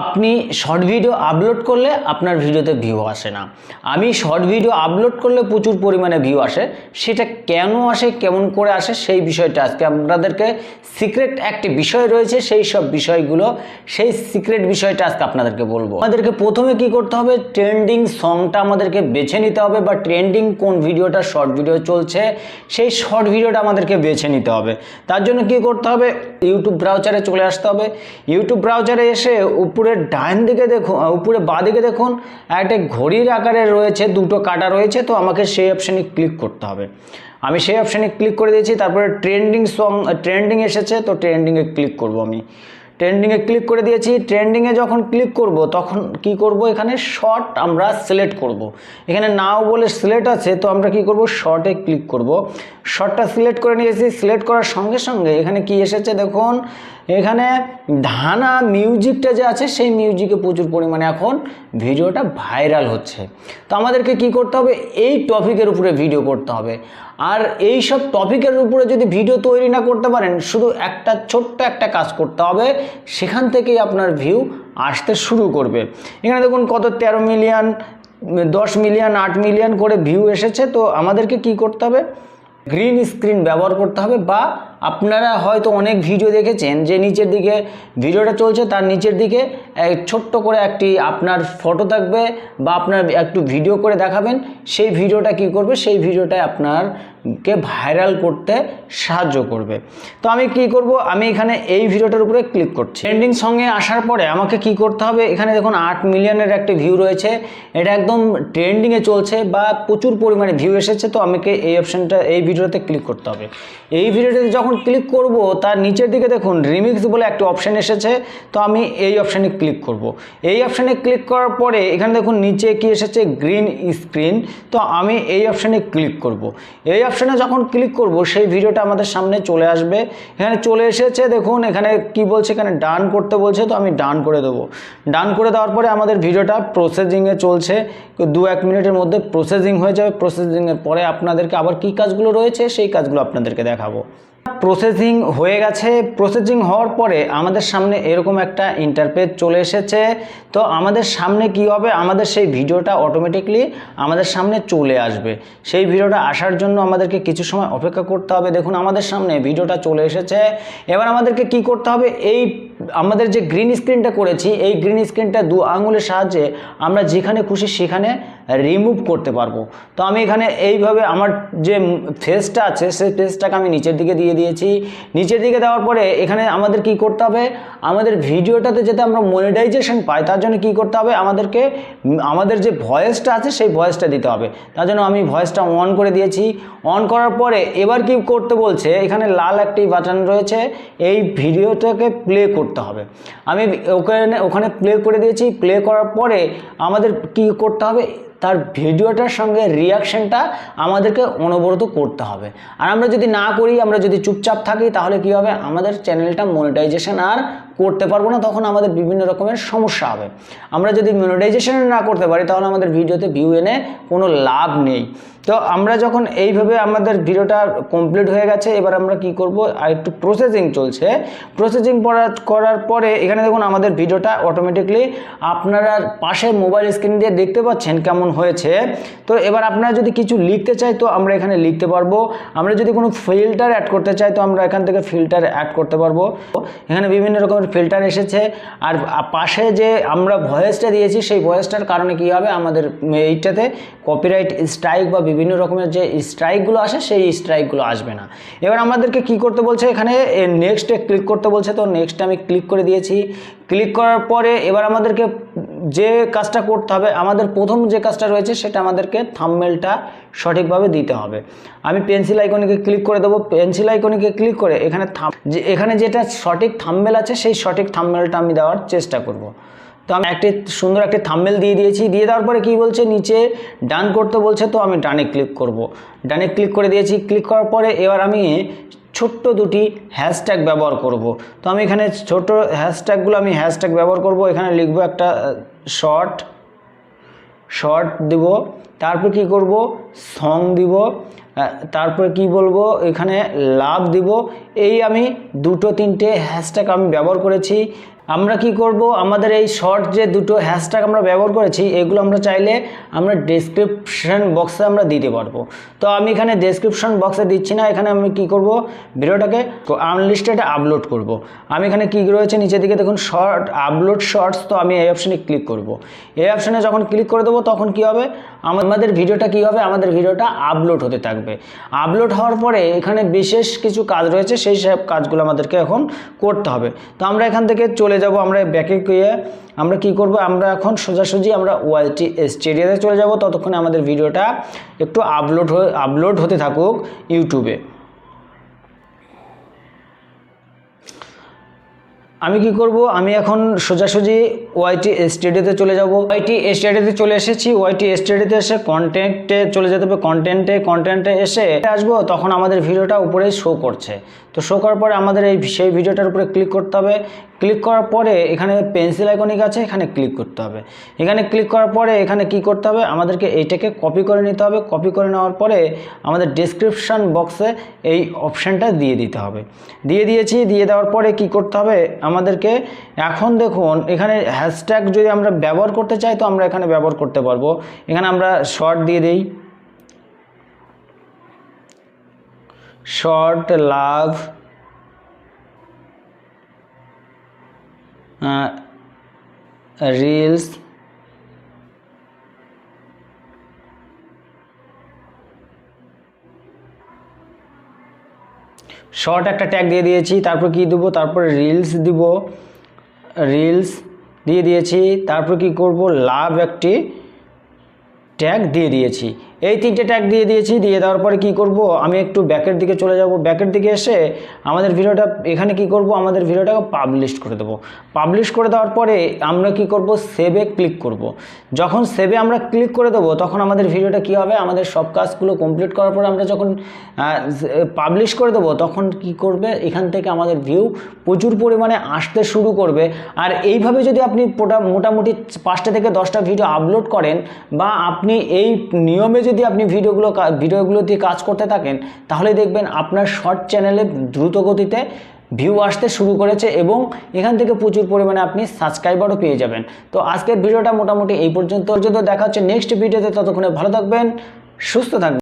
আপনি short video upload করলে আপনার ভিডিওতে ভিউ আসে না। আমি শর্ট ভিডিও আপলোড করলে প্রচুর পরিমাণে ভিউ আসে। সেটা কেন আসে, কেমন করে আসে, সেই বিষয়টা আজকে আপনাদেরকে সিক্রেট একটি বিষয় রয়েছে, সেই সব বিষয়গুলো, সেই সিক্রেট বিষয়টা আজকে আপনাদেরকে বলব। আমাদেরকে প্রথমে কি করতে হবে ট্রেন্ডিং সংটা আমাদেরকে বেছে নিতে হবে বা ট্রেন্ডিং কোন ভিডিওটা শর্ট ভিডিও চলছে, সেই শর্ট ভিডিওটা আমাদেরকে বেছে নিতে হবে। তার জন্য কি করতে হবে ইউটিউব ব্রাউচারে চলে আসতে হবে। ইউটিউব ব্রাউচারে এসে উপরে ডান দিকে দেখুন উপরে বা দিকে দেখুন, একটা ঘড়ির আকারে রয়েছে, দুটো কাটা রয়েছে, তো আমাকে সেই অপশানে ক্লিক করতে হবে। আমি সেই অপশানে ক্লিক করে দিয়েছি, তারপরে ট্রেন্ডিং সং ট্রেন্ডিং এসেছে, তো ট্রেন্ডিংয়ে ক্লিক করব আমি। ট্রেন্ডিংয়ে ক্লিক করে দিয়েছি। ট্রেন্ডিংয়ে যখন ক্লিক করব, তখন কি করব? এখানে শর্ট আমরা সিলেক্ট করব। এখানে নাও বলে সিলেক্ট আছে, তো আমরা কি করব? শর্টে ক্লিক করব। শর্টটা সিলেক্ট করে নিয়েছি। সিলেক্ট করার সঙ্গে সঙ্গে এখানে কি এসেছে দেখুন? এখানে ধানা মিউজিকটা যে আছে, সেই মিউজিকে প্রচুর পরিমাণে এখন ভিডিওটা ভাইরাল হচ্ছে। তো আমাদেরকে কি করতে হবে? এই টপিকের উপরে ভিডিও করতে হবে। আর এই সব টপিকের উপরে যদি ভিডিও তৈরি না করতে পারেন, শুধু একটা ছোট্ট একটা কাজ করতে হবে, সেখান থেকেই আপনার ভিউ আসতে শুরু করবে। এখানে দেখুন কত তেরো মিলিয়ন, দশ মিলিয়ন, আট মিলিয়ন করে ভিউ এসেছে। তো আমাদেরকে কি করতে হবে? গ্রিন স্ক্রিন ব্যবহার করতে হবে বা আপনারা হয়তো অনেক ভিডিও দেখেছেন যে নিচের দিকে ভিডিওটা চলছে, তার নিচের দিকে ছোট্ট করে একটি আপনার ফটো থাকবে বা আপনার একটু ভিডিও করে দেখাবেন। সেই ভিডিওটা কি করবে? সেই ভিডিওটাই আপনারকে ভাইরাল করতে সাহায্য করবে। তো আমি কি করব? আমি এখানে এই ভিডিওটার উপরে ক্লিক করছি। ট্রেন্ডিং সঙ্গে আসার পরে আমাকে কি করতে হবে? এখানে দেখুন আট মিলিয়নের একটা ভিউ রয়েছে। এটা একদম ট্রেন্ডিংয়ে চলছে বা প্রচুর পরিমাণে ভিউ এসেছে, তো আমাকে এই অপশানটা এই ভিডিওতে ক্লিক করতে হবে। এই ভিডিওটাতে যখন ক্লিক করব, তার নিচের দিকে দেখুন রিমিক্স বলে একটা অপশান এসেছে, তো আমি এই অপশানে ক্লিক করব। এই অপশানে ক্লিক করার পরে এখানে দেখুন নিচে কি এসেছে? গ্রিন স্ক্রিন তো আমি এই অপশানে ক্লিক করব। এই অপশানে যখন ক্লিক করব, সেই ভিডিওটা আমাদের সামনে চলে আসবে। এখানে চলে এসেছে, দেখুন, এখানে কি বলছে, এখানে ডান করতে বলছে, তো আমি ডান করে দেবো। ডান করে দেওয়ার পরে আমাদের ভিডিওটা প্রসেসিংয়ে চলছে। দু এক মিনিটের মধ্যে প্রসেসিং হয়ে যাবে। প্রসেসিংয়ের পরে আপনাদেরকে আবার কি কাজগুলো রয়েছে, সেই কাজগুলো আপনাদেরকে দেখাবো। প্রসেসিং হয়ে গেছে। প্রসেসিং হওয়ার পরে আমাদের সামনে এরকম একটা ইন্টারপেজ চলে এসেছে। তো আমাদের সামনে কি হবে? আমাদের সেই ভিডিওটা অটোমেটিকলি আমাদের সামনে চলে আসবে। সেই ভিডিওটা আসার জন্য আমাদেরকে কিছু সময় অপেক্ষা করতে হবে। দেখুন, আমাদের সামনে ভিডিওটা চলে এসেছে। এবার আমাদেরকে কি করতে হবে? এই আমাদের যে গ্রিন স্ক্রিনটা করেছি, এই গ্রিন স্ক্রিনটা দু আঙুলের সাহায্যে আমরা যেখানে খুশি সেখানে রিমুভ করতে পারব। তো আমি এখানে এইভাবে আমার যে ফেসটা আছে, সেই ফেসটাকে আমি নিচের দিকে দিয়ে দিয়েছি। নিচের দিকে দেওয়ার পরে এখানে আমাদের কি করতে হবে? আমাদের ভিডিওটাতে যাতে আমরা মনিটাইজেশন পাই, তার জন্য কি করতে হবে? আমাদেরকে, আমাদের যে ভয়েসটা আছে, সেই ভয়েসটা দিতে হবে। তার জন্য আমি ভয়েসটা অন করে দিয়েছি। অন করার পরে এবার কি করতে বলছে? এখানে লাল একটি বাটন রয়েছে। এই ভিডিওটাকে প্লে করতে হবে। আমি ওখানে ওখানে প্লে করে দিয়েছি। প্লে করার পরে আমাদের কি করতে হবে? তার ভিডিওটার সঙ্গে রিয়াকশানটা আমাদেরকে অনবরত করতে হবে। আর আমরা যদি না করি, আমরা যদি চুপচাপ থাকি, তাহলে কি হবে? আমাদের চ্যানেলটা মনিটাইজেশন আর করতে পারব না, তখন আমাদের বিভিন্ন রকমের সমস্যা হবে। আমরা যদি মনিটাইজেশন না করতে পারি, তাহলে আমাদের ভিডিওতে ভিউ এনে কোনো লাভ নেই। তো আমরা যখন এইভাবে আমাদের ভিডিওটা কমপ্লিট হয়ে গেছে, এবার আমরা কি করব? আর একটু প্রসেসিং চলছে। প্রসেসিং করার পরে এখানে দেখুন আমাদের ভিডিওটা অটোমেটিকলি আপনারা পাশে মোবাইল স্ক্রিন দিয়ে দেখতে পাচ্ছেন কেমন হয়েছে। তো এবার আপনারা যদি কিছু লিখতে চাই, তো আমরা এখানে লিখতে পারব। আমরা যদি কোনো ফিল্টার অ্যাড করতে চাই, তো আমরা এখান থেকে ফিল্টার অ্যাড করতে পারব। এখানে বিভিন্ন রকমের ফিল্টার এসেছে। আর পাশে যে আমরা ভয়েসটা দিয়েছি, সেই ভয়েসটার কারণে কি হবে? আমাদের এইটাতে কপিরাইট স্ট্রাইক বা বিভিন্ন রকমের যে স্ট্রাইকগুলো আসে, সেই স্ট্রাইকগুলো আসবে না। এবার আমাদেরকে কি করতে বলছে এখানে? নেক্সটে ক্লিক করতে বলছে। তো নেক্সট আমি ক্লিক করে দিয়েছি। ক্লিক করার পরে এবার আমাদেরকে যে কাজটা করতে হবে, আমাদের প্রথম যে কাজটা রয়েছে সেটা আমাদেরকে থাম্বনেলটা সঠিকভাবে দিতে হবে। আমি পেন্সিল আইকনিকে ক্লিক করে দেবো। পেন্সিল আইকনিকে ক্লিক করে এখানে থাম যে এখানে যেটা সঠিক থাম্বেল আছে, সেই সঠিক থাম্বেলটা আমি দেওয়ার চেষ্টা করব। তো আমি একটি সুন্দর একটি থাম্বেল দিয়ে দিয়েছি। দিয়ে দেওয়ার পরে কী বলছে? নিচে ডান করতে বলছে, তো আমি ডানে ক্লিক করব। ডানে ক্লিক করে দিয়েছি। ক্লিক করার পরে এবার আমি ছোট্ট দুটি হ্যাশট্যাগ ব্যবহার করব। তো আমি এখানে ছোট হ্যাশট্যাগুলো আমি হ্যাশট্যাগ ব্যবহার করব। এখানে লিখব একটা শর্ট শর্ট দিব। তারপর কি করব? সং দিব। তারপরে কি বলব? এখানে লাভ দিব। এই আমি দুটো, তিনটে হ্যাশট্যাগ আমি ব্যবহার করেছি। আমরা কি করব? আমাদের এই শর্ট যে দুটো হ্যাশট্যাগ আমরা ব্যবহার করেছি, এগুলো আমরা চাইলে আমরা ডেসক্রিপশন বক্সে আমরা দিতে পারব। তো আমি এখানে ডেসক্রিপশন বক্সে দিচ্ছি না, এখানে আমি কি করব? ভিডিওটাকে আনলিস্টেডে আপলোড করব। আমি এখানে কি রয়েছে, নিচের দিকে দেখুন শর্ট আপলোড শর্টস তো আমি এই অপশানে ক্লিক করব। এই অপশানে যখন ক্লিক করে দেবো, তখন কি হবে? আমাদের ভিডিওটা কি হবে? আমাদের ভিডিওটা আপলোড হতে থাকবে। আপলোড হওয়ার পরে এখানে বিশেষ কিছু কাজ রয়েছে, সেই সব কাজগুলো আমাদেরকে এখন করতে হবে। তো আমরা এখান থেকে চলে যাব আমরা ব্যাকে গিয়ে। আমরা কি করব? আমরা এখন সোজাসুজি আমরা ওয়াইটি স্টেডিয়াতে চলে যাব। ততক্ষণে আমাদের ভিডিওটা একটু আপলোড হয়ে আপলোড হতে থাকুক ইউটিউবে। আমি কি করব? আমি এখন সোজাসুজি ওয়াইটি স্টেডিতে চলে যাব। ওয়াইটি স্টেডিতে চলে এসেছি। ওয়াইটি স্টেডিতে এসে কন্টেন্টে চলে যেতে হবে। কন্টেন্টে কন্টেন্টে এসে আসব। তখন আমাদের ভিডিওটা উপরে শো করছে। তো শো করার পরে আমাদের এই সেই ভিডিওটার উপরে ক্লিক করতে হবে। ক্লিক করার পরে এখানে পেন্সিল আইকনিক আছে, এখানে ক্লিক করতে হবে। এখানে ক্লিক করার পরে এখানে কি করতে হবে? আমাদেরকে এইটাকে কপি করে নিতে হবে। কপি করে নেওয়ার পরে আমাদের ডিসক্রিপশান বক্সে এই অপশানটা দিয়ে দিতে হবে। দিয়ে দিয়েছি। দিয়ে দেওয়ার পরে কি করতে হবে? আমাদেরকে এখন দেখুন, এখানে হ্যাশট্যাগ যদি আমরা ব্যবহার করতে চাই তো আমরা এখানে ব্যবহার করতে পারব। এখানে আমরা শর্ট দিয়ে দিই। শর্ট লাভ রিলস শর্ট একটা ট্যাগ দিয়ে দিয়েছি, তারপর কি দেবো? তারপর রিলস দিব। রিলস দিয়ে দিয়েছি, তারপর কি করব? লাভ একটি ট্যাগ দিয়ে দিয়েছি। এই তিনটে ট্যাগ দিয়ে দিয়েছি, দিয়ে দেওয়ার পরে কি করব? আমি একটু ব্যাকের দিকে চলে যাব। ব্যাকের দিকে এসে আমাদের ভিডিওটা এখানে কি করব? আমাদের ভিডিওটাকে পাবলিশ করে দেবো। পাবলিশ করে দেওয়ার পরে আমরা কি করব? সেভে ক্লিক করব। যখন সেভে আমরা ক্লিক করে দেবো, তখন আমাদের ভিডিওটা কি হবে? আমাদের সব কাজগুলো কমপ্লিট করার পরে আমরা যখন পাবলিশ করে দেবো, তখন কি করবে? এখান থেকে আমাদের ভিউ প্রচুর পরিমাণে আসতে শুরু করবে। আর এইভাবে যদি আপনি মোটামুটি পাঁচটা থেকে দশটা ভিডিও আপলোড করেন বা আপনি এই নিয়মে যদি আপনি ভিডিওগুলো ভিডিওগুলো দিয়ে কাজ করতে থাকেন, তাহলে দেখবেন আপনার শর্ট চ্যানেলে দ্রুত গতিতে ভিউ আসতে শুরু করেছে এবং এখান থেকে প্রচুর পরিমাণে আপনি সাবস্ক্রাইবারও পেয়ে যাবেন। তো আজকের ভিডিওটা মোটামুটি এই পর্যন্ত। যদি দেখা হচ্ছে নেক্সট ভিডিওতে ততক্ষণে ভালো থাকবেন, সুস্থ থাকবেন।